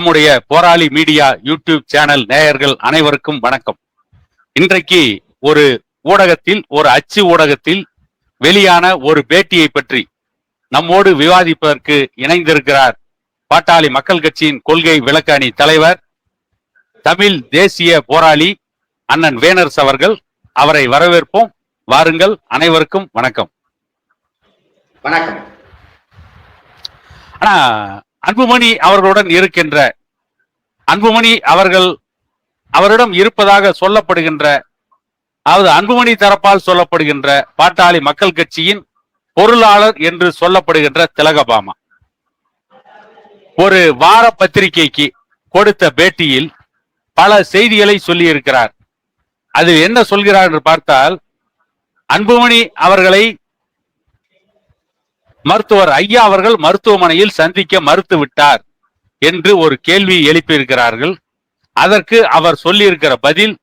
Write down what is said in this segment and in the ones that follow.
நம்முடைய போராளி media YouTube channel நேயர்கள் அனைவருக்கும் வணக்கம். இன்றைக்கு ஒரு ஊடகத்தில் ஒரு அச்சு ஊடகத்தில் வெளியான ஒரு பேட்டியை பற்றி நம்மோடு விவாதிப்பதற்கு இணைந்திருக்கிறார் பாட்டாளி மக்கள் கட்சியின் கொள்கை விளக்கணி தலைவர் தமிழ் தேசிய போராளி அண்ணன் வேனர்ஸ் அவர்கள். அவரை வரவேற்போம். வாருங்கள். அனைவருக்கும் வணக்கம். வணக்கம். ஆனா அன்புமணி அவர்களுடன் இருக்கின்ற அன்புமணி அவர்கள் அவரிடம் இருப்பதாக சொல்லப்படுகின்ற அதாவது அன்புமணி தரப்பால் சொல்லப்படுகின்ற பாட்டாளி மக்கள் கட்சியின் பொருளாளர் என்று சொல்லப்படுகின்ற திலகபாமா ஒரு வார பத்திரிகைக்கு கொடுத்த பேட்டியில் பல செய்திகளை சொல்லியிருக்கிறார். அது என்ன சொல்கிறார் என்று பார்த்தால் அன்புமணி அவர்களை மருத்துவர் ஐயா அவர்கள் மருத்துவமனையில் சந்திக்க மறுத்து விட்டார் என்று ஒரு கேள்வி எழுப்பியிருக்கிறார்கள். அதற்கு அவர் சொல்லியிருக்கிற பதில்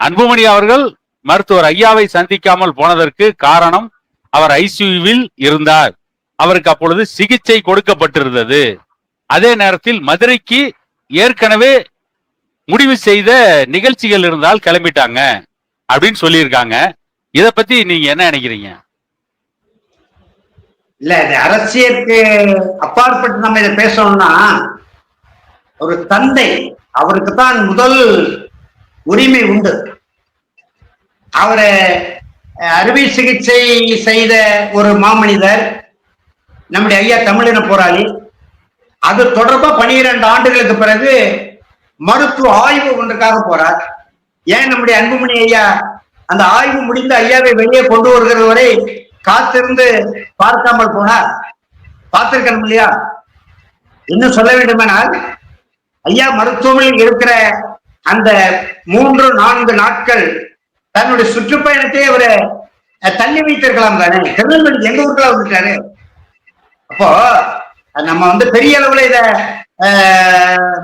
அன்புமணி அவர்கள் மருத்துவர் ஐயாவை சந்திக்காமல் போனதற்கு காரணம் அவர் ஐசியூவில் இருந்தார். அவருக்கு அப்பொழுது சிகிச்சை கொடுக்கப்பட்டிருந்தது. அதே நேரத்தில் மதுரைக்கு ஏற்கனவே முடிவு செய்த நிகழ்ச்சிகள் இருந்தால் கிளம்பிட்டாங்க அப்படின்னு சொல்லியிருக்காங்க. இதை பத்தி நீங்க என்ன நினைக்கிறீங்க? இல்ல இது அரசியலுக்கு அப்பாற்பட்டு நம்ம இதை பேசணும்னா ஒரு தந்தை அவருக்கு தான் முதல் உரிமை உண்டு. அவரை அறுவை சிகிச்சை செய்த ஒரு மாமனிதர் நம்முடைய ஐயா தமிழின போராளி அது தொடர்பா பனிரெண்டு ஆண்டுகளுக்கு பிறகு மருத்துவ ஆய்வு ஒன்றுக்காக போறார். ஏன் நம்முடைய அன்புமணி ஐயா அந்த ஆய்வு முடிந்து ஐயாவை வெளியே கொண்டு வருகிறது வரை காத்திருந்து பார்க்காமல் போனார். பார்த்திருக்கணும் இல்லையா? இன்னும் சொல்ல வேண்டுமானால் ஐயா மருத்துவமனையில் இருக்கிற அந்த மூன்று நான்கு நாட்கள் தன்னுடைய சுற்றுப்பயணத்தை அவர் தள்ளி வைத்திருக்கலாம் தானே? திருநெல்வேலி எங்க ஊருக்குள்ள வந்துட்டாரு அப்போ நம்ம வந்து பெரிய அளவுல இத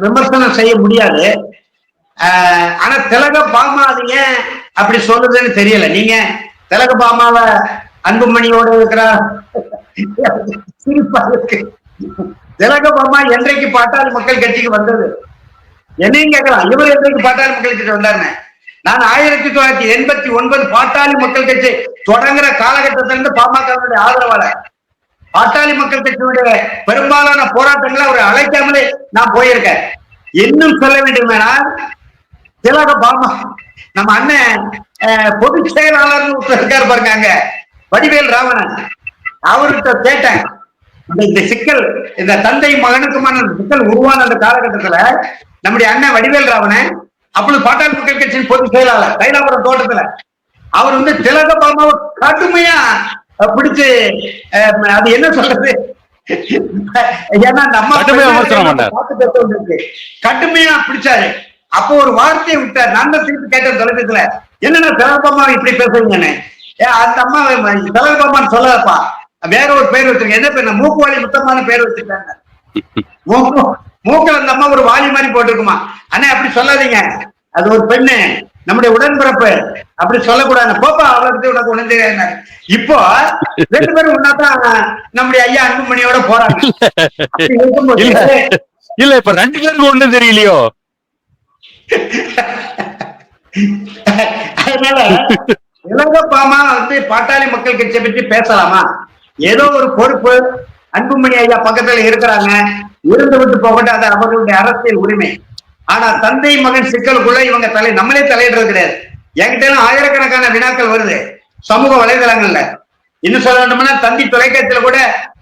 விமர்சனம் செய்ய முடியாது. ஆனா திலக பாமா அது ஏன் அப்படி சொல்லுதுன்னு தெரியல. நீங்க திலக பாமாவை அன்புமணியோட இருக்கிறார். சிரிப்பா இருக்கு திலக என்றைக்கு பாட்டாளி மக்கள் கட்சிக்கு வந்தது. என்னையும் கேட்கலாம். இவர் என்றைக்கு பாட்டாளி மக்கள் கட்சி வந்தாருன்னு. நான் ஆயிரத்தி தொள்ளாயிரத்தி எண்பத்தி ஒன்பது பாட்டாளி மக்கள் கட்சி தொடங்குற காலகட்டத்திலிருந்து பாமகவினுடைய ஆதரவாளர் பாட்டாளி மக்கள் கட்சியுடைய பெரும்பாலான போராட்டங்களை அவர் அழைக்காமலே நான் போயிருக்கேன். இன்னும் சொல்ல வேண்டுமானால் திலக பாமா நம்ம அண்ணன் பொதுச் செயலாளர்னு இருக்காரு பாருங்க அங்க. வடிவேல் ராவணன். அவர்கிட்ட கேட்டேன். இந்த சிக்கல் இந்த தந்தை மகனுக்குமான சிக்கல் உருவான அந்த காலகட்டத்துல நம்முடைய அண்ணன் வடிவேல் ராவணன் அப்பொழுது பாட்டாளி மக்கள் கட்சியின் பொதுச் செயலாளர் தைலாபுரம் தோட்டத்துல. அவர் வந்து திலக பாமாவை கடுமையா பிடிச்சு அது என்ன சொல்றது? ஏன்னா அந்த அம்மா கடுமையா பிடிச்சாரு. அப்போ ஒரு வார்த்தையை விட்டார். நான் தான் திருப்பி கேட்டேன் தொலைபேசியில. என்னன்னா திலகபாமா இப்படி பேசுறீங்கன்னு? அந்த அம்மா திலகபாமான்னு சொல்லப்பா வேற ஒரு பேர் வச்சிருக்கேன். என்ன பேர் மூக்குவாளி முத்தமான பேர் வச்சிருக்காங்க. மூக்கு மூக்குல அந்த அம்மா ஒரு வாலி மாதிரி போட்டிருக்குமா? அண்ணே அப்படி சொல்லாதீங்க. அது ஒரு பெண்ணு. நம்முடைய உடன்பிறப்பு. அப்படி சொல்லக்கூடாது போப்பா அவளுக்கு உனக்கு உணர்ந்து இப்போ ரெண்டு பேரும் ஒன்னாதான் நம்முடைய ஐயா அன்புமணியோட போறாங்க. இல்ல இப்ப ரெண்டு பேருக்கு ஒண்ணு தெரியலையோ? அதனால இலங்கை பாமா வந்து பாட்டாளி மக்கள் கட்சியை பற்றி பேசலாமா? ஏதோ ஒரு பொறுப்பு அன்புமணி ஐயா பக்கத்துல இருக்கிறாங்க. இருந்து விட்டு போகட்டும் அது அவர்களுடைய அரசியல் உரிமை. ஆனா தந்தை மகன் சிக்கலுக்குள்ள இவங்க தலை நம்மளே தலையிடுறது கிடையாது. என்கிட்ட ஆயிரக்கணக்கான வினாக்கள் வருது சமூக வலைதளங்கள்ல. இன்னும் சொல்ல வேண்டும்னா தந்தி தொலைக்காட்சியில கூட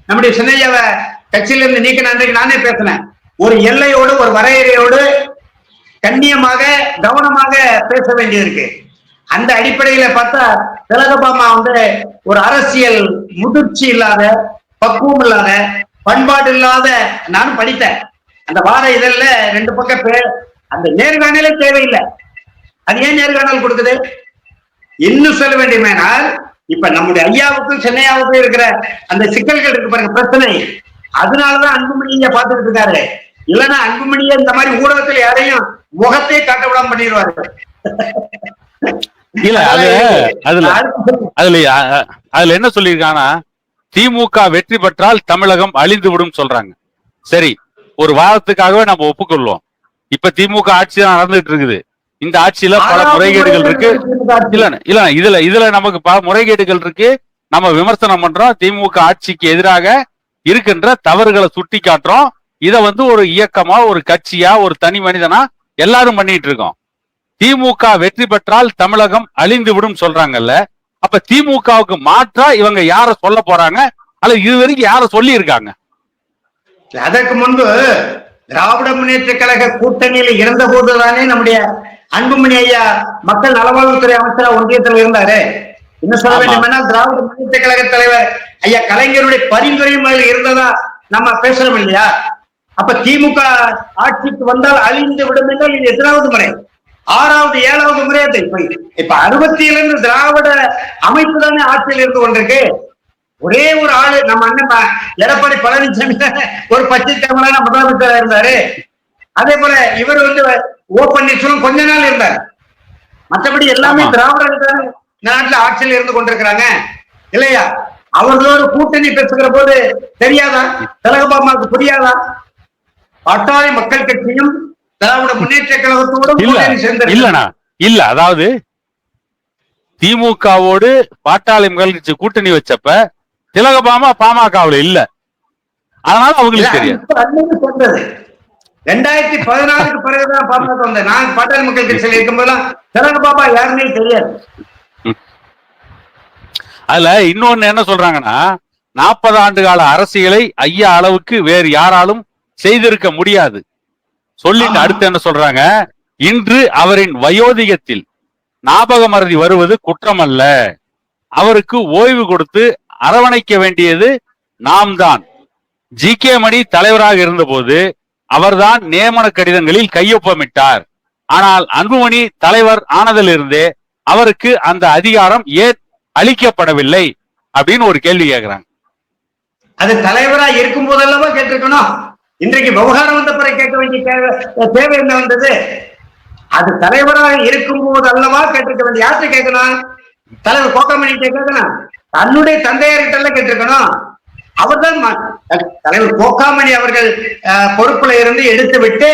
நம்முடைய சின்னையாவை கட்சியில இருந்து நீக்க அன்றைக்கு நானே பேசினேன். ஒரு எல்லையோடு ஒரு வரையறையோடு கண்ணியமாக கவனமாக பேச வேண்டியது இருக்கு அந்த அடிப்படையில பார்த்தா திலகபாமா வந்து ஒரு அரசியல் முதிர்ச்சி இல்லாத பக்குவம் இல்லாத பண்பாடு இல்லாத நானும் படித்தேன். அந்த வார இதழ்ல ரெண்டு பக்கம் பே அந்த நேர்காணலே தேவையில்லை. அது ஏன் நேர்காணல் கொடுக்குது? இன்னும் சொல்ல வேண்டுமேனால் இப்ப நம்முடைய ஐயாவுக்கும் சென்னையாவுக்கும் இருக்கிற அந்த சிக்கல்கள் இருக்கு பாருங்க பிரச்சனை. அதனாலதான் அன்புமணியை ஐயா பார்த்துட்டு இருக்காரு. இல்லைன்னா அன்புமணியை இந்த மாதிரி ஊடகத்துல யாரையும் முகத்தையே காட்ட விடாம பண்ணிடுவாரு. இல்ல அது அதுல அதுல அதுல என்ன சொல்லியிருக்காங்கன்னா திமுக வெற்றி பெற்றால் தமிழகம் அழிந்து விடும் சொல்றாங்க. சரி ஒரு வாதத்துக்காகவே நம்ம ஒப்புக்கொள்வோம். இப்ப திமுக ஆட்சி தான் நடந்துட்டு இருக்குது இந்த ஆட்சியில பல முறைகேடுகள் முறை இருக்கு. இல்ல இல்ல இதுல இதுல நமக்கு பல முறைகேடுகள் இருக்கு. நம்ம விமர்சனம் பண்றோம். திமுக ஆட்சிக்கு எதிராக இருக்கின்ற தவறுகளை சுட்டி காட்டுறோம் இத வந்து ஒரு இயக்கமா ஒரு கட்சியா ஒரு தனி மனிதனா எல்லாரும் பண்ணிட்டு இருக்கோம். திமுக வெற்றி பெற்றால் தமிழகம் அழிந்து விடும் சொல்றாங்கல்ல. அப்ப திமுகவுக்கு மாற்றா இவங்க யார சொல்ல போறாங்க? அல்லது இது வரைக்கும் யார சொல்லி இருக்காங்க அதற்கு முன்பு திராவிட முன்னேற்ற கழக கூட்டணியில இருந்த போதுதானே நம்முடைய அன்புமணி ஐயா மக்கள் நலவாழ்வுத்துறை அமைச்சரா ஒன்றியத்தில் இருந்தாரு. இன்னும் சொல்ல. வேண்டும் திராவிட முன்னேற்ற கழக தலைவர் ஐயா கலைஞருடைய பரிந்துரையும் அதில் இருந்ததா நம்ம பேசுறோம் இல்லையா? அப்ப திமுக ஆட்சிக்கு வந்தால் அழிந்து விடும் என்றால் இது எத்தனாவது முறை. ஆறாவது ஏழாவது முறை அது இப்ப இப்ப அறுபத்தியில இருந்து திராவிட அமைப்பு தானே ஆட்சியில் இருந்து கொண்டிருக்கு. ஒரே ஒரு ஆளு நம்ம அண்ணன் எடப்பாடி பழனிசாமி ஒரு பச்சை தமிழான முதலமைச்சரா இருந்தாரு. அதே போல இவர் வந்து ஓ பன்னீர்செல்வம் கொஞ்ச நாள் இருந்தார். மற்றபடி எல்லாமே. திராவிடர்கள் தானே நாட்டுல ஆட்சியில் இருந்து கொண்டிருக்கிறாங்க. இல்லையா? அவர்களோட கூட்டணி பேசுகிற போது தெரியாதா? திலகபாமாவுக்கு புரியாதா? பாட்டாளி மக்கள் கட்சியும் திராவிட முன்னேற்ற கழகத்தோடும் இல்ல. இல்லண்ணா இல்ல அதாவது திமுகவோடு பாட்டாளி கட்சி கூட்டணி வச்சப்ப திலகபாமா பாமகவுல இல்ல. அதனால அவங்களுக்கு தெரியாது. சொன்னது ரெண்டாயிரத்தி பதினாலுக்கு பிறகுதான் பாமக வந்தேன் நான் பாட்டாளி மக்கள் கட்சியில் இருக்கும்போதெல்லாம் திலக பாபா யாருன்னே தெரியாது. அதுல இன்னொன்னு என்ன சொல்றாங்கன்னா நாற்பது ஆண்டு கால அரசியலை ஐயா அளவுக்கு வேறு யாராலும் செய்திருக்க முடியாது. சொல்லிட்டு. அடுத்து என்ன சொல்றாங்க? இன்று அவரின் வயோதிகத்தில் ஞாபக மறதி வருவது குற்றம் அல்ல அவருக்கு ஓய்வு கொடுத்து அரவணைக்க வேண்டியது நாம் தான் ஜி கே மணி தலைவராக இருந்தபோது அவர்தான் நியமன கடிதங்களில் கையொப்பமிட்டார். ஆனால் அன்புமணி தலைவர் ஆனதிலிருந்தே அவருக்கு அந்த அதிகாரம் ஏன் அளிக்கப்படவில்லை அப்படின்னு ஒரு கேள்வி கேக்குறாங்க. அது தலைவரா இருக்கும் போதல்லவா கேட்டிருக்கணும். இன்றைக்கு விவகாரம் வந்த பிறகு கேட்க வேண்டிய தேவை- என்ன வந்தது? அது தலைவராக இருக்கும் போது அல்லவா கேட்டிருக்க வேண்டிய யார்கிட்ட கேட்கணும்? தலைவர் கோக்கமணி கேட்கணும். தன்னுடைய தந்தையார்கிட்ட எல்லாம் கேட்டிருக்கணும். அவர்தான் தலைவர் கோக்காமணி அவர்கள் பொறுப்புல இருந்து எடுத்து விட்டு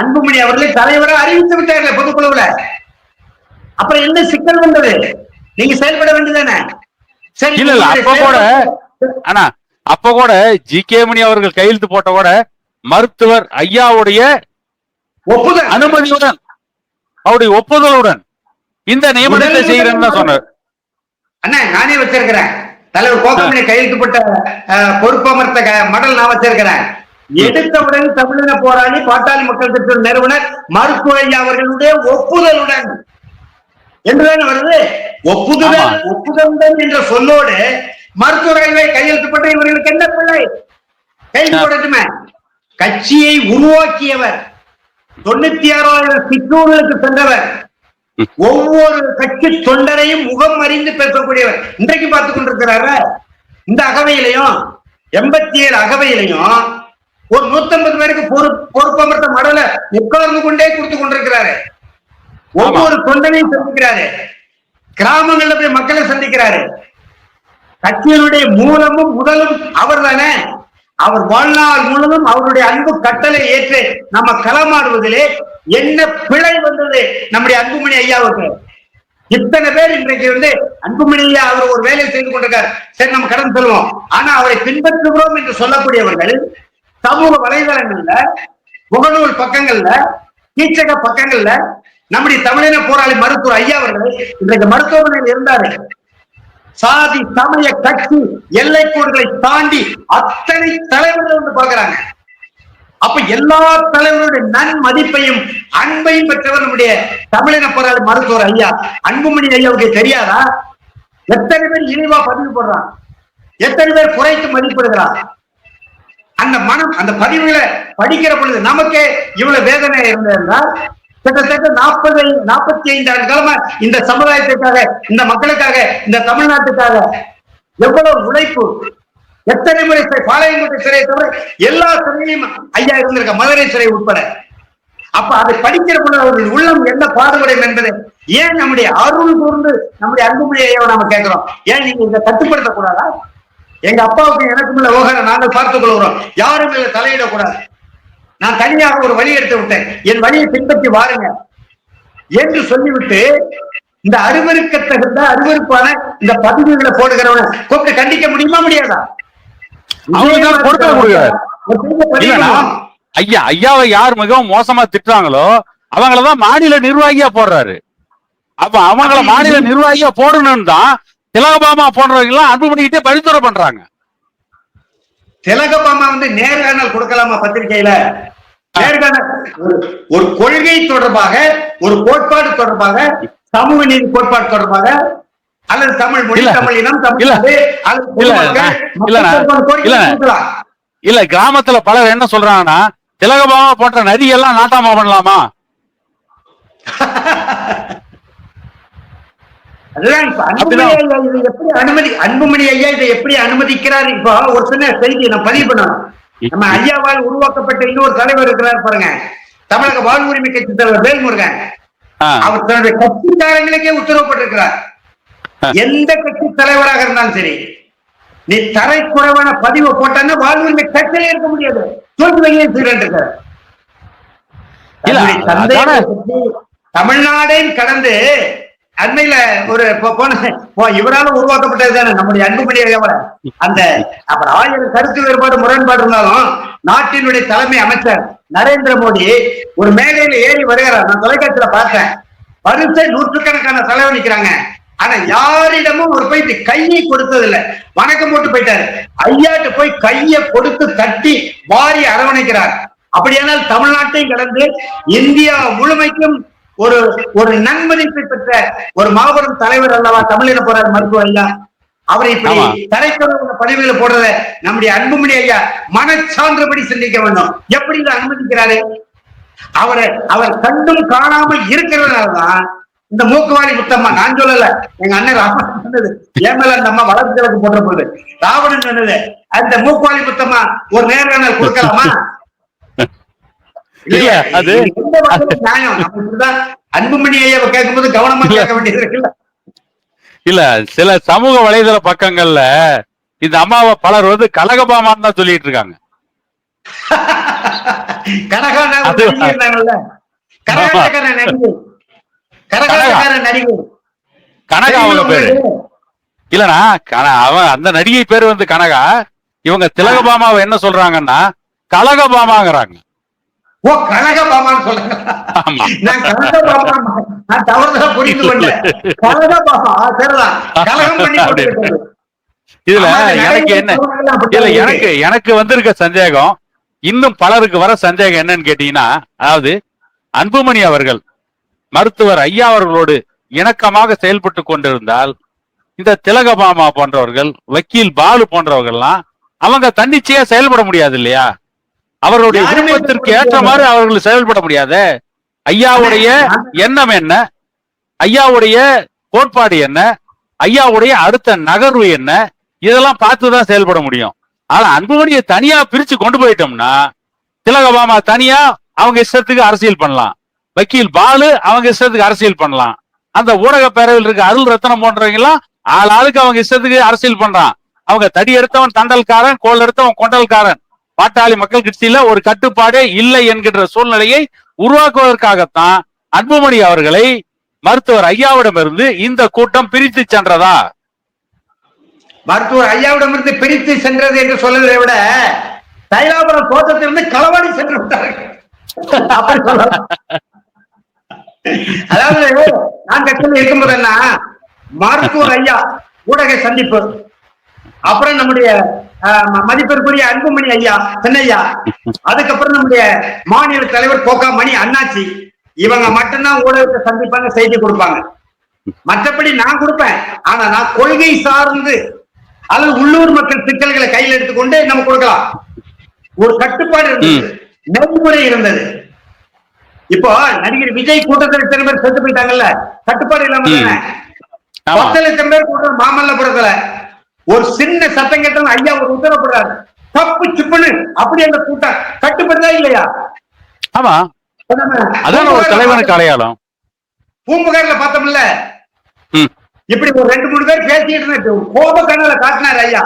அன்புமணி அவர்களை தலைவராக அறிவித்து விட்டார்கள் பொதுக்குழுவுல. அப்புறம் என்ன சிக்கல் வந்தது? நீங்க செயல்பட வேண்டியதானே சரி இல்ல அப்ப கூட ஆனா அப்ப கூட ஜி கே மணி அவர்கள் கையெழுத்து போட்ட கூட மருத்துவர் ஐயாவுடைய ஒப்புதல். அனுமதியுடன் அவருடைய ஒப்புதலுடன் இந்த நியமனத்தை செய்கிறேன்னு சொன்னார். அண்ணா நானே வச்சிருக்கிறேன். தலைவர் கோக்கமணி கையெழுத்து போட்ட பொறுப்பமர்த்த மடல் நான் வச்சிருக்கிறேன். எடுத்தவுடன் தமிழின போராளி பாட்டாளி மக்கள் கட்சி நிறுவனர் மருத்துவ ஐயா அவர்களுடைய ஒப்புதலுடன். என்றுதானே வருது? ஒப்புதல் ஆமா. ஒப்புதலுடன் என்ற சொல்லோடு மருத்துவர்களே கையெழுத்து போட்ட இவர்களுக்கு என்ன பிள்ளை? கையெழுத்து போடட்டுமே? கட்சியை உருவாக்கியவர் தொண்ணூத்தி ஆறாயிரம் சிற்றூர்களுக்கு சென்றவர். ஒவ்வொரு கட்சி தொண்டரையும் முகம் அறிந்து பேசக்கூடியவர். இன்றைக்கு பார்த்துக் கொண்டிருக்கிறாரு. இந்த அகவையிலையும் எண்பத்தி ஏழு அகவையிலையும் ஒரு நூத்தம்பது பேருக்கு பொறுப்பு பொறுப்பமர்த்த மடல உட்கார்ந்து கொண்டே கொடுத்து கொண்டிருக்கிறாரு. ஒவ்வொரு தொண்டனையும் சந்திக்கிறாரு. கிராமங்கள்ல போய் மக்களை சந்திக்கிறாரு. கட்சியினுடைய மூலமும் முதலும் அவர் தானே அவர் வாழ்நாள் முழுவதும் அவருடைய அன்பு கட்டளை ஏற்று நம்ம களமாடுவதிலே என்ன பிழை வந்தது? நம்முடைய அன்புமணி ஐயாவுக்கு இத்தனை பேர் இன்றைக்கு வந்து அன்புமணி ஐயா அவர் ஒரு வேலையை செய்து கொண்டிருக்கார். சரி நம்ம கடன் சொல்லுவோம் ஆனா அவரை பின்பற்றுகிறோம் என்று சொல்லக்கூடியவர்கள் சமூக வலைதளங்கள்ல முகநூல் பக்கங்கள்ல கீச்சக பக்கங்கள்ல நம்முடைய தமிழின போராளி மருத்துவர் ஐயா அவர்கள் இன்றைக்கு மருத்துவமனையில் இருந்தாரு. சாதி சமய கட்சி எல்லைக்கோடுகளை தாண்டி அத்தனை தலைவர்கள் வந்து பாக்குறாங்க அப்ப எல்லா தலைவருடைய நன்மதிப்பையும் அன்பையும் பெற்றவர் நம்முடைய தமிழின போராளி மருத்துவர் ஐயா. அன்புமணி ஐயாவுக்கு தெரியாதா? எத்தனை பேர் இழிவா பதிவு போடுறான் எத்தனை பேர் குறைத்து மதிப்பிடுகிறான் அந்த மனம் அந்த பதிவுகளை படிக்கிற பொழுது நமக்கே இவ்வளவு வேதனை இருந்திருந்தால் கிட்டத்தட்ட நாற்பது நாற்பத்தி ஐந்து ஆண்டு காலமா இந்த சமுதாயத்துக்காக இந்த மக்களுக்காக இந்த தமிழ்நாட்டுக்காக எவ்வளவு உழைப்பு எத்தனை முறை சிறை பாளையங்கோட்டை சிறையை தவிர எல்லா சிறையும் ஐயா இருந்திருக்க மதுரை சிறை உட்பட. அப்ப அதை படிக்கிற பொழுது அவர்கள் உள்ளம் என்ன பாடுபடும் என்பது ஏன் நம்முடைய அருள் கூர்ந்து நம்முடைய அன்புமொழி ஐயாவை நாம கேட்கிறோம்? ஏன் நீங்க இதை கட்டுப்படுத்தக்கூடாதா? எங்க அப்பாவுக்கு எனக்கும் உள்ள விவகாரம் நாங்கள் பார்த்துக் கொள்கிறோம். யாரும் இதை தலையிடக்கூடாது. நான் தனியாக ஒரு வழி எடுத்து விட்டேன். என் வழியை பின்பற்றி வாருங்க. என்று சொல்லிவிட்டு இந்த அருவருக்கத்தகுந்த அருவருப்பான இந்த பதிவுகளை போடுகிறவனை கூப்பிட்டு கண்டிக்க முடியுமா முடியாதா? ஐயா ஐயாவை யார் மிகவும் மோசமா திட்டுறாங்களோ அவங்களதான் மாநில நிர்வாகியா போடுறாரு. அப்ப அவங்கள மாநில நிர்வாகியா போடணும்னு தான் திலகபாமா போன்றவங்க எல்லாம் அன்பு பண்ணிக்கிட்டே பரிந்துரை பண்றாங்க. திலகபாமா வந்து நேர்காணல் கொடுக்கலாமா பத்திரிகையில நேர்காணல் ஒரு- கொள்கை தொடர்பாக ஒரு கோட்பாடு தொடர்பாக சமூக நீதி கோட்பாடு தொடர்பாக அல்லது தமிழ் மொழி. தமிழ் இனம் தமிழ். இல்ல கிராமத்துல பலர் என்ன சொல்றாங்கன்னா திலகபாமா போன்ற நதி எல்லாம் நாட்டாமா பண்ணலாமா அதுதான் இப்ப அன்புமணி அப்படிதான். ஐயா இதை எப்படி அனுமதி அன்புமணி ஐயா இதை எப்படி அனுமதிக்கிறார்? இப்போ ஒரு சின்ன செய்தி நான் பதிவு பண்ணணும். நம்ம ஐயாவால் உருவாக்கப்பட்ட இன்னொரு தலைவர் இருக்கிறார் பாருங்க. தமிழக வாழ் உரிமை கட்சி தலைவர் வேல்முருகன். அவர் தன்னுடைய கட்சிக்காரங்களுக்கே உத்தரவுப்பட்டிருக்கிறார். எந்த கட்சி தலைவராக இருந்தாலும் சரி நீ தரைக்குறைவான பதிவு போட்டன்னா வாழ்வுரிமை கட்சியிலே இருக்க முடியாது. தந்தையை அதானே. பற்றி தமிழ்நாடையும் கடந்து அண்மையில ஒரு போன இவரால உருவாக்கப்பட்டது தானே? நம்முடைய அன்புமணி ஐயாவால அந்த அப்புறம் ஆயிரம் கருத்து வேறுபாடு முரண்பாடு இருந்தாலும் நாட்டினுடைய தலைமை அமைச்சர் நரேந்திர மோடி ஒரு மேடையில ஏறி வருகிறார். நான் தொலைக்காட்சியில பார்த்தேன். வரிசை நூற்றுக்கணக்கான தலைவர் நிக்கிறாங்க. ஆனா யாரிடமும் ஒரு போயிட்டு கையை கொடுத்தது இல்ல வணக்கம் போட்டு போயிட்டாரு. ஐயாட்டு போய் கையை கொடுத்து தட்டி வாரி அரவணைக்கிறார். அப்படியானால் தமிழ்நாட்டையும் கடந்து இந்தியா முழுமைக்கும் ஒரு ஒரு நன்மதிப்பை பெற்ற ஒரு மாபெரும் தலைவர் அல்லவா தமிழின போறார் மருத்துவ ஐயா அவரை இப்படி. தரைக்குறவுள்ள பதிவுகளை போடுறத நம்முடைய அன்புமணி ஐயா மனச்சான்றபடி சிந்திக்க வேண்டும். எப்படி இதை அனுமதிக்கிறாரு? அவரை அவர் கண்டும் காணாமல் இருக்கிறதுனாலதான் இந்த மூக்குவாரி முத்தம்மா நான் சொல்லல. எங்க அண்ணன் ராவணன் சொன்னது. என் மேல அந்த அம்மா வளர்ச்சி கிழக்கு போட்ட போது ராவணன் சொன்னது. அந்த மூக்குவாரி முத்தம்மா ஒரு நேர்காணல் கொடுக்கலாமா? இல்ல, அது- அன்புமணி ஐயாவை கேட்கும்போது கவனமா கேட்க வேண்டியது இருக்குல்ல இல்ல சில சமூக வலைதள பக்கங்கள்ல இந்த அம்மாவை பலர் வந்து கலகபாமான்னு தான் சொல்லிட்டு இருக்காங்க. கனகா. அவங்க பேரு. இல்லனா கன- அவன் அந்த நடிகை பேரு வந்து கனகா. இவங்க திலகபாமாவை என்ன சொல்றாங்கன்னா கலகபாமாங்கிறாங்க. ஓ கனகபாமான்னு சொல்லுங்க ஆமா. நான் தவறுதலா புரிந்து கொண்டேன். கனகபாமா ஆ, சரிதான். கலகம் பண்ணி. இதுல எனக்கு என்ன? இல்ல. எனக்கு எனக்கு வந்திருக்க சந்தேகம் இன்னும் பலருக்கு வர சந்தேகம் என்னன்னு கேட்டீங்கன்னா அதாவது அன்புமணி அவர்கள் மருத்துவர் ஐயா அவர்களோடு இணக்கமாக செயல்பட்டு கொண்டிருந்தால் இந்த திலகபாமா போன்றவர்கள் வக்கீல் பாலு போன்றவர்கள்லாம் அவங்க தன்னிச்சையா செயல்பட முடியாது இல்லையா? அவர்களுடைய விருப்பத்திற்கு மாதிரி அவர்கள் செயல்பட முடியாதே. ஐயாவுடைய எண்ணம் என்ன? ஐயாவுடைய கோட்பாடு என்ன? ஐயாவுடைய அடுத்த நகர்வு என்ன? இதெல்லாம் பார்த்துதான் செயல்பட முடியும். ஆனா அன்புமணியை தனியா பிரிச்சு கொண்டு போயிட்டோம்னா திலகபாமா தனியா அவங்க இஷ்டத்துக்கு அரசியல் பண்ணலாம். வக்கீல் பாலு அவங்க இஷ்டத்துக்கு அரசியல் பண்ணலாம். அந்த ஊடக பேரவையில் இருக்க அருள் ரத்னம் போன்றவங்க எல்லாம் ஆள் ஆளுக்கு அவங்க இஷ்டத்துக்கு அரசியல் பண்றான். அவங்க தடி எடுத்தவன் தண்டல்காரன் கோல் எடுத்தவன் கொண்டல்காரன். பாட்டாளி மக்கள் கட்சியில ஒரு கட்டுப்பாடே இல்லை என்கின்ற சூழ்நிலையை உருவாக்குவதற்காகத்தான் அன்புமணி அவர்களை மருத்துவர் ஐயாவிடமிருந்து இந்த கூட்டம் பிரித்து சென்றதா? மருத்துவர் ஐயாவிடமிருந்து பிரித்து சென்றது என்று சொல்லுவதை விட தைலாபுரம் தோட்டத்திலிருந்து களவாடி சென்று விட்டார்கள். அதாவது நான் கட்சியில் இருக்கும்போது என்ன மருத்துவர் ஐயா ஊடக சந்திப்பு அப்புறம் நம்முடைய மதிப்பிற்குரிய அன்புமணி ஐயா சென்னையா அதுக்கப்புறம் நம்முடைய மாநில தலைவர் கோகா மணி அண்ணாச்சி. இவங்க மட்டும்தான் ஊடகத்தை சந்திப்பாங்க செய்தி கொடுப்பாங்க. மற்றபடி நான் கொடுப்பேன். ஆனா நான் கொள்கை சார்ந்து அல்லது உள்ளூர் மக்கள் சிக்கல்களை கையில் எடுத்துக்கொண்டு நம்ம கொடுக்கலாம். ஒரு கட்டுப்பாடு இருந்தது. நெறிமுறை இருந்தது. இப்போ நடிகர் விஜய் கூட்டத்தில் இத்தனை பேர் செத்து போயிட்டாங்கல்ல? கட்டுப்பாடு இல்லாம பத்து லட்சம் பேர் கூட்டம் மாமல்லபுரத்துல. ஒரு சின்ன சத்தம் கேட்டாலும் ஐயா ஒரு உத்தரவுப்படுறாரு தப்பு சிப்புன்னு அப்படி அந்த கூட்டம் கட்டுப்படுதா இல்லையா? ஆமா. அதான் ஒரு தலைவனுக்கு அடையாளம். பூம்புகார்ல பார்த்தோம்ல. இப்படி ஒரு ரெண்டு மூணு பேர் பேசிட்டு இருந்துட்டு கோப கண்ணல காட்டினார் ஐயா.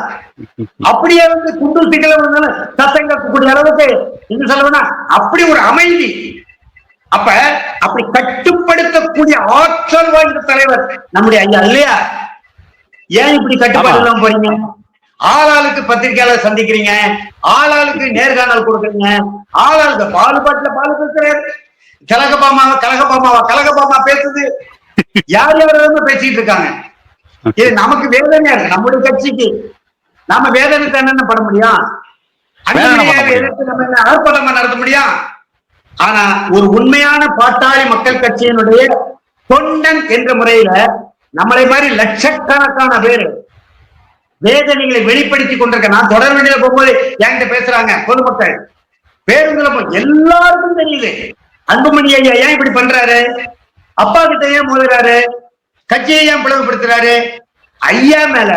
அப்படியே வந்து குண்டு சிக்கல வந்தாலும் சத்தம் கேட்கக்கூடிய அளவுக்கு இன்னும் சொல்லணும்னா அப்படி ஒரு அமைதி. அப்ப அப்படி கட்டுப்படுத்தக்கூடிய ஆற்றல் வாய்ந்த தலைவர் நம்முடைய ஐயா இல்லையா? ஏன் இப்படி கட்டுப்பாடு. இல்லாம போறீங்க ஆளாளுக்கு பத்திரிகையாளர் சந்திக்கிறீங்க ஆளாளுக்கு நேர்காணல் கொடுக்குறீங்க ஆளாளுக்கு பாலுபாட்டுல பாலு பேசுறாரு கலகபாமாவா கலகபாமாவா கலகபாமா பேசுது. யார் யார் வந்து பேசிட்டு இருக்காங்க. இது நமக்கு வேதனையா இருக்கு. நம்முடைய கட்சிக்கு நாம வேதனைக்கு என்னென்ன பண்ண முடியும்? ஆர்ப்பாட்டமா நடத்த முடியும்? ஆனா ஒரு உண்மையான பாட்டாளி மக்கள் கட்சியினுடைய தொண்டன் என்ற முறையில நம்மளை மாதிரி லட்சக்கணக்கான பேர் வேதனைகளை வெளிப்படுத்தி கொண்டிருக்க நான் தொடர் வண்டியில போகும்போது என்கிட்ட பேசுறாங்க பொதுமக்கள் பேருந்துல போ எல்லாருக்கும் தெரியுது. அன்புமணி ஐயா ஏன் இப்படி பண்றாரு? அப்பா கிட்ட ஏன் மோதுறாரு? கட்சியை ஏன் பிளவுபடுத்துறாரு? ஐயா மேல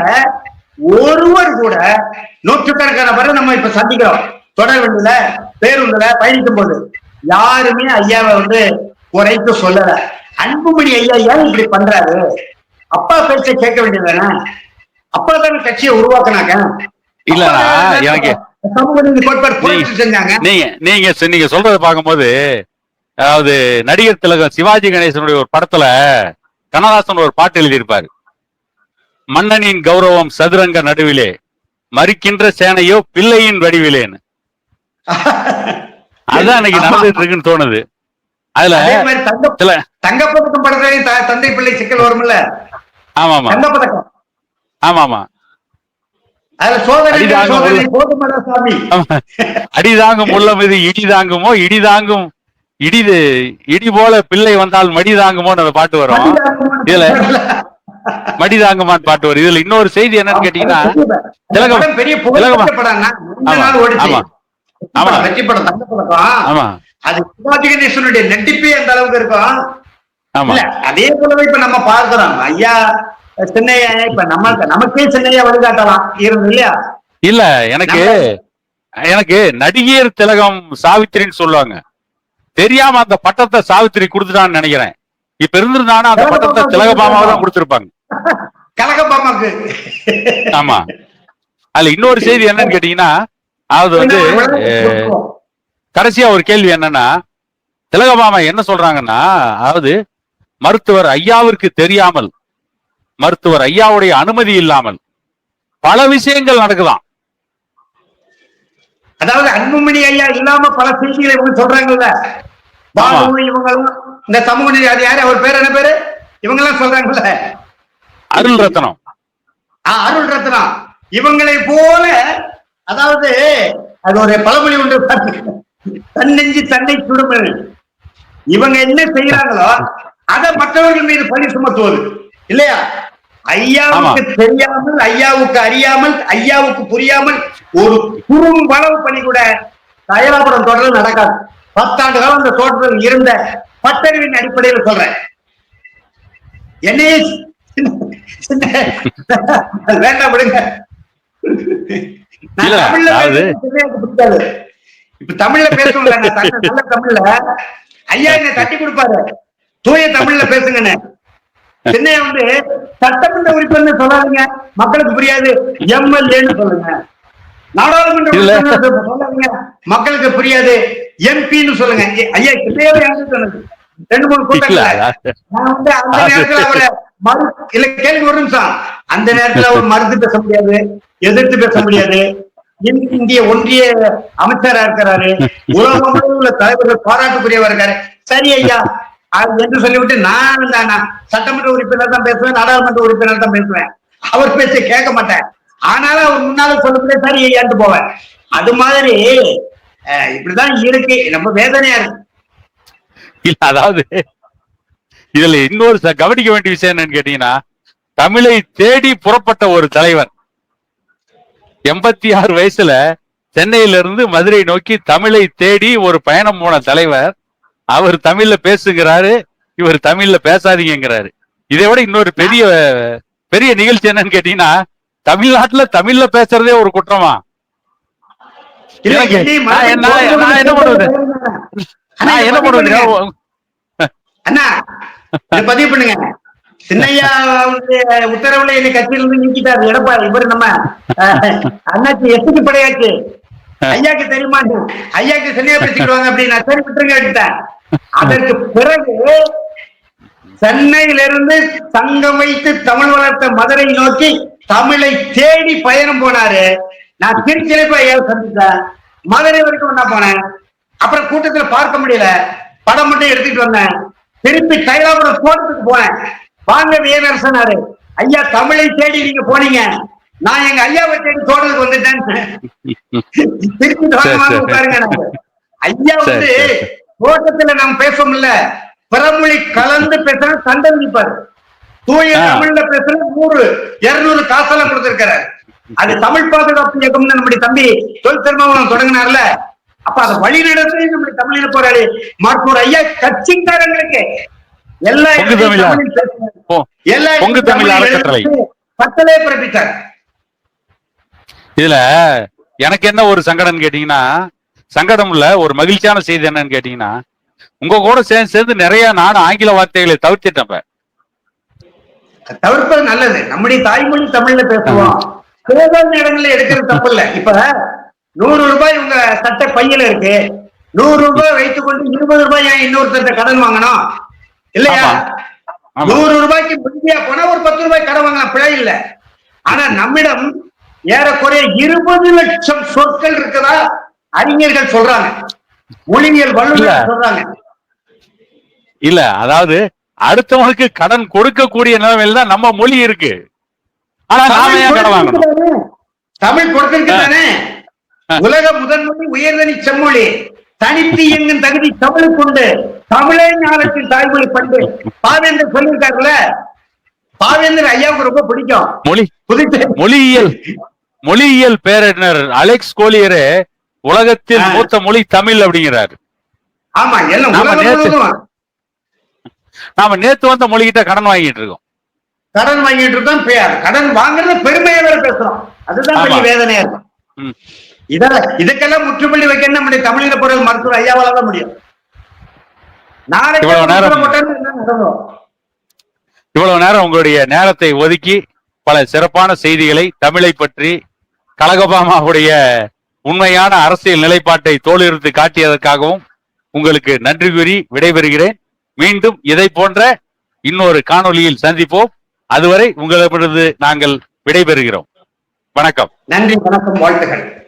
ஒருவர் கூட நூற்றுக்கணக்கான பேரை நம்ம இப்ப சந்திக்கிறோம். தொடர் வண்டியில பேருந்துல பயணிக்கும் போது. யாருமே ஐயாவை வந்து குறைத்து சொல்லல. அன்புமணி ஐயா ஏன் இப்படி பண்றாரு? அப்பா பேச்ச கேட்க வேண்டியதானே அப்பா தானே கட்சியை உருவாக்குனாங்க. தானே எனக்கு- நீங்க நீங்க சொல்றத பார்க்கும்போது அதாவது நடிகர் திலகம் சிவாஜி கணேசனுடைய ஒரு படத்துல கண்ணதாசன் ஒரு பாட்டு எழுதியிருப்பாரு. மன்னனின் கௌரவம் சதுரங்க நடுவிலே மறிக்கின்ற சேனையோ பிள்ளையின் வடிவிலேன்னு. அதான் இன்னைக்கு ஆமா. நடந்துட்டு இருக்குன்னு தோணுது. அதுல தங்கப்பதக்கம் படத்துலயும் தந்தை பிள்ளை சிக்கல் வரும்ல? ஆமா உள்ள- சாமி. ஆமா. அடிதாங்கும் உள்ளம் இது இடி தாங்குமோ இடி தாங்கும் இடிது இடி போல பிள்ளை வந்தால் மடி தாங்குமோன்னு அந்த பாட்டு வரும். இதுல மடி தாங்குமான்னு பாட்டு வரும். இதுல இன்னொரு செய்தி என்னன்னு கேட்டீங்கன்னா திலகம். பெரிய ஆமா, ஆமா. ஆமா. அது சிவாஜி கணேசனுடைய நடிப்பே அந்த அளவுக்கு இருக்கும். அதே போலவே இப்ப நம்ம பார்க்கிறோம். ஐயா சென்னையா இப்ப நம்ம நமக்கே சென்னையா வழிகாட்டலாம். இருந்து இல்லையா? இல்ல எனக்கு எனக்கு நடிகர் திலகம் சாவித்திரின்னு சொல்லுவாங்க. தெரியாம அந்த பட்டத்தை சாவித்திரி கொடுத்துட்டான்னு நினைக்கிறேன். இப்ப இருந்திருந்தானா அந்த பட்டத்தை திலகபாமாவை தான் கொடுத்திருப்பாங்க. கலகப்பாமாக்கு ஆமா. அதுல இன்னொரு செய்தி என்னன்னு கேட்டீங்கன்னா அது வந்து கடைசியா ஒரு கேள்வி என்னன்னா திலகபாமா என்ன சொல்றாங்கன்னா அதாவது மருத்துவர் ஐயாவிற்கு தெரியாமல் மருத்துவர் ஐயாவுடைய அனுமதி இல்லாமல் பல விஷயங்கள் நடக்குதாம் அதாவது அன்புமணி ஐயா இல்லாம பல செய்திகளை இவங்க சொல்றாங்கல்ல. பாபு இவங்களும் இந்த சமூக நீதி அது யாரு அவர் பேர் என்ன பேரு? இவங்க எல்லாம் சொல்றாங்கல்ல. அருள் ரத்னம். அருள் ரத்னா இவங்களை போல அதாவது அது ஒரு பழமொழி உண்டு. தன்னெஞ்சு தன்னை சுடுமல் இவங்க என்ன செய்யறாங்களோ அதை மற்றவர்கள் மீது பழி சுமத்துவது. இல்லையா? ஐயாவுக்கு தெரியாமல் ஐயாவுக்கு அறியாமல் ஐயாவுக்கு புரியாமல் ஒரு குறும்பளவு பணி கூட தயாராபுரம் தொடரில் நடக்காது. பத்தாண்டு காலம் அந்த தோட்டத்தில் இருந்த பட்டறிவின் அடிப்படையில் சொல்றேன். என்னையே வேண்டாம் விடுங்க. இப்ப தமிழ்ல தமிழ் நல்ல தமிழ்ல. ஐயா என்ன தட்டி கொடுப்பாரு. தூய தமிழ்ல பேசுங்கன்னு சென்னைய வந்து சட்டமன்ற உறுப்பினர் சொல்லாதீங்க. மக்களுக்கு புரியாது. எம்எல்ஏன்னு சொல்லுங்க. நாடாளுமன்ற சொல்லாதீங்க. மக்களுக்கு புரியாது. எம்பின்னு சொல்லுங்க. ஐயா சென்னையாவே எனக்கு ரெண்டு மூணு கூட்டங்கள் நான் வந்து அந்த நேரத்துல அவரை மறு இல்ல கேள்வி ஒரு நிமிஷம் அந்த நேரத்துல அவர் மறுத்து பேச முடியாது. எதிர்த்து பேச முடியாது. இந்~ இந்திய ஒன்றிய அமைச்சரா இருக்கிறாரு. உலகம் உள்ள தலைவர்கள் பாராட்டுக்குரியவர் இருக்காரு. சரி ஐயா. என்று சொல்லிவிட்டு நான் நான் சட்டமன்ற உறுப்பினர் தான் பேசுவேன் நாடாளுமன்ற உறுப்பினர் தான் பேசுவேன். அவர் பேச்ச கேட்க மாட்டேன் ஆனாலும் அவர் முன்னால சொல்லக்கூடிய சரி ஏன்ட்டு போவேன் அது மாதிரி இப்படிதான் இருக்கு. ரொம்ப வேதனையா இருக்கு. இல்ல அதாவது இதுல இன்னொரு கவனிக்க வேண்டிய விஷயம் என்னன்னு கேட்டீங்கன்னா தமிழை தேடி புறப்பட்ட ஒரு தலைவர். எண்பத்தி ஆறு வயசுல சென்னையில இருந்து மதுரை நோக்கி தமிழை தேடி ஒரு பயணம் போன தலைவர் அவர் தமிழ்ல பேசுகிறாரு இவர் தமிழ்ல பேசாதீங்கிறாரு இதை விட இன்னொரு பெரிய பெரிய நிகழ்ச்சி என்னன்னு கேட்டீங்கன்னா தமிழ்நாட்டுல தமிழ்ல பேசுறதே ஒரு குற்றமா? நான் என்ன- பண்ணுவது? அண்ணா, நான் என்ன. அண்ணா இதை பதிவு பண்ணுங்க. சின்னையா உத்தரவுல இந்த கட்சியில இருந்து நீக்கிட்டாரு. எடப்பாடி இவரு நம்ம அண்ணாச்சி எஸ்பி படையாச்சு. ஐயாக்கு தெரியுமா? ஐயாக்கு சரியா பேசிக்கிடுவாங்க அப்படின்னு நான் சரி விட்டுருங்க எடுத்தேன் அதற்கு பிறகு சென்னையிலிருந்து சங்கம் வைத்து தமிழ் வளர்த்த மதுரை நோக்கி தமிழை தேடி பயணம் போனாரு. நான் திருச்சியில போய் சந்தித்தேன் மதுரை வரைக்கும் நான் போனேன். அப்புறம் கூட்டத்துல பார்க்க முடியல. படம் மட்டும் எடுத்துட்டு வந்தேன். திருப்பி தைலாபுரம் கோட்டத்துக்கு போனேன். வாங்க வீரரசனாரு ஐயா தமிழை தேடி நீங்க போனீங்க. நான் எங்க ஐயாவை தேடி தோட்டத்துக்கு வந்துட்டேன் திருப்பி நாங்க. ஐயா வந்து. தோட்டத்துல நாம் பேசோம்ல பிறமொழி கலந்து பேசுற சண்டை நிப்பாரு தூய. தமிழ்ல பேசுற நூறு இருநூறு காசெல்லாம் கொடுத்திருக்கிறாரு. அது தமிழ் பாதுகாப்பு இயக்கம்னு நம்முடைய தம்பி தொல் திருமாவளவன் தொடங்கினார்ல. அப்ப அதை வழி நடத்தி நம்முடைய தமிழின போராளி மருத்துவர் ஐயா கட்சிக்காரங்களுக்கு எல்லா எல்லா கட்டளை பிறப்பித்தார் இதுல எனக்கு என்ன ஒரு சங்கடம்னு கேட்டீங்கன்னா சங்கடம் இல்ல ஒரு மகிழ்ச்சியான செய்தி என்னன்னு கேட்டீங்கன்னா உங்க கூட சேர்ந்து சேர்ந்து நிறைய நானும் ஆங்கில வார்த்தைகளை தவிர்த்துட்டேன். தவிர்ப்பது நல்லது. நம்முடைய தாய்மொழி தமிழ்ல பேசுவோம். தேவையான இடங்கள்ல எடுக்கிறது தப்பு இல்ல இப்ப நூறு ரூபாய் உங்க சட்டை பையில இருக்கு. நூறு ரூபாய் வைத்துக் கொண்டு இருபது ரூபாய் ஏன் இன்னொருத்தர் கடன் வாங்கணும்? இல்லையா. நூறு ரூபாய்க்கு முடியா போனா ஒரு பத்து ரூபாய் கடன் வாங்கலாம் பிழை இல்ல. ஆனா நம்மிடம் ஏறக்குறைய இருபது லட்சம் சொற்கள் இருக்குதா? அறிஞர்கள் சொல்றாங்க. இல்ல. வல்லுநர்கள் சொல்றாங்க. இல்ல அதாவது அடுத்தவனுக்கு கடன் கொடுக்கக்கூடிய நிலைமையில தான் நம்ம மொழி இருக்கு. ஆனா நாம ஏன் கடன் வாங்கணும்? தமிழ் கொடுத்திருக்கிறானே. உலக முதன்மொழி உயர்தனி செம்மொழி. தனித்து இயங்கும் தகுதி தமிழுக்கு உண்டு. தமிழே ஞானத்தின் தாய்மொழி பண்பு. பாவேந்தர் சொல்லியிருக்காருல்ல? பாவேந்தர் ஐயாவுக்கு ரொம்ப பிடிக்கும். மொழி. புதுச்சேரி. மொழியியல். மொழியியல் பேரறிஞர் அலெக்ஸ் கோலியரே உலகத்தில். மூத்த மொழி தமிழ் அப்படிங்கிறாரு நாம நேத்து வந்த மொழிகிட்ட கடன் வாங்கிட்டு இருக்கோம் கடன் வாங்கிட்டு இருக்கோம் கடன் வாங்குறது பெருமையை வேற பேசுறோம் அதுதான் பெரிய. வேதனையா இருக்கும் ம். இத இதுக்கெல்லாம் முற்றுப்புள்ளி வைக்க நம்முடைய தமிழின பொருள் மருத்துவர் ஐயாவால தான் முடியும் நாளைக்கு? இவ்வளவு நேரம் உங்களுடைய நேரத்தை ஒதுக்கி பல சிறப்பான செய்திகளை தமிழை பற்றி கலகபாமாவுடைய உண்மையான அரசியல் நிலைப்பாட்டை தோலிருந்து காட்டியதற்காகவும் உங்களுக்கு நன்றி கூறி விடைபெறுகிறேன். மீண்டும் இதை போன்ற இன்னொரு காணொளியில் சந்திப்போம். அதுவரை உங்களிடமிருந்து நாங்கள் விடைபெறுகிறோம். வணக்கம். நன்றி வணக்கம் வாழ்த்துக்கள்.